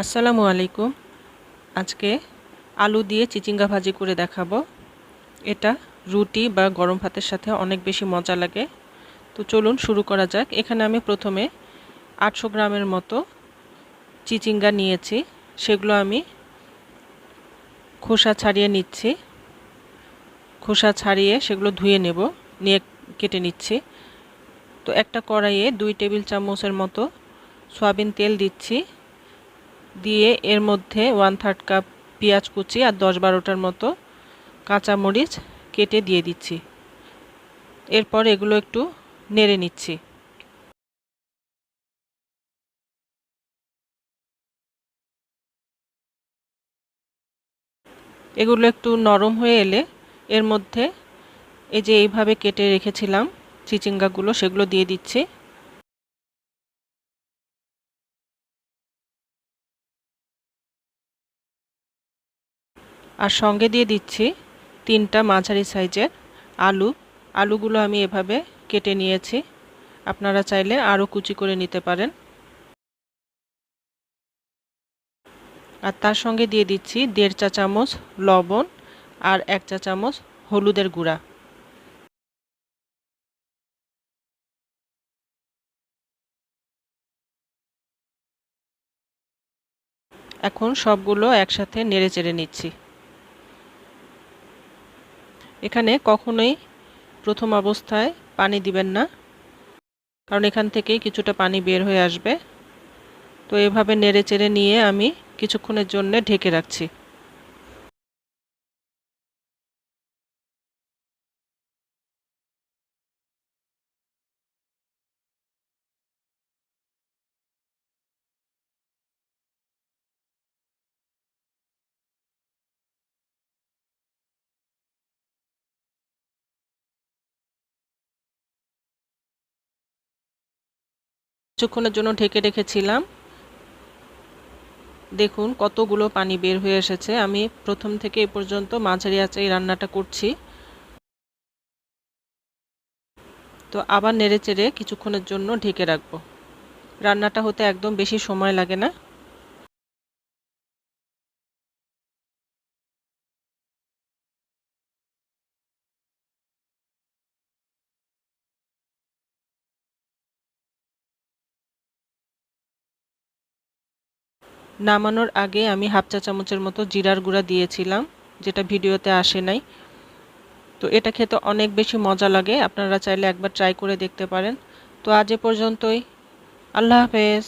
আসসালামু আলাইকুম। আজকে আলু দিয়ে চিচিঙ্গা ভাজি করে দেখাবো। এটা রুটি বা গরম ভাতের সাথে অনেক বেশি মজা লাগে। তো চলুন শুরু করা যাক। এখানে আমি প্রথমে আটশো গ্রামের মতো চিচিঙ্গা নিয়েছি। সেগুলো আমি খোসা ছাড়িয়ে নিচ্ছি। খোসা ছাড়িয়ে সেগুলো ধুয়ে নেব, নিয়ে কেটে নিচ্ছি। তো একটা কড়াইয়ে দুই টেবিল চামচের মতো সয়াবিন তেল দিচ্ছি। দিয়ে এর মধ্যে ওয়ান থার্ড কাপ পেঁয়াজ কুচি আর দশ বারোটার মতো কাঁচামরিচ কেটে দিয়ে দিচ্ছি। এরপর এগুলো একটু নেড়ে নিচ্ছি। এগুলো একটু নরম হয়ে এলে এর মধ্যে এই যে এইভাবে কেটে রেখেছিলাম চিচিঙ্গাগুলো সেগুলো দিয়ে দিচ্ছি। আর সঙ্গে দিয়ে দিচ্ছি তিনটা মাঝারি সাইজের আলু। আলুগুলো আমি এভাবে কেটে নিয়েছি। আপনারা চাইলে আরও কুচি করে নিতে পারেন। আর তার সঙ্গে দিয়ে দিচ্ছি দেড় চা চামচ লবণ আর এক চা চামচ হলুদের গুঁড়া। এখন সবগুলো একসাথে নেড়ে চেড়ে নিচ্ছি। এখানে কখনোই প্রথম অবস্থায় পানি দিবেন না, কারণ এখান থেকেই কিছুটা পানি বের হয়ে আসবে। তো এভাবে নেড়ে চেড়ে নিয়ে আমি কিছুক্ষণের জন্য ঢেকে রাখছি। কিছুক্ষণের জন্য ঢেকে রেখেছিলাম। দেখুন কতগুলো পানি বের হয়ে এসেছে। আমি প্রথম থেকে এ পর্যন্ত মাঝারি আঁচে এই রান্নাটা করছি। তো আবার নেড়ে চেড়ে কিছুক্ষণের জন্য ঢেকে রাখব। রান্নাটা হতে একদম বেশি সময় লাগে না। নামানোর আগে আমি হাফ চা চামচের মতো জিরার গুঁড়া দিয়েছিলাম, যেটা ভিডিওতে আসে নাই। তো এটা খেতে অনেক বেশি মজা লাগে, আপনারা চাইলে একবার ট্রাই করে দেখতে পারেন। তো আজ এ পর্যন্তই। আল্লাহ হাফেজ।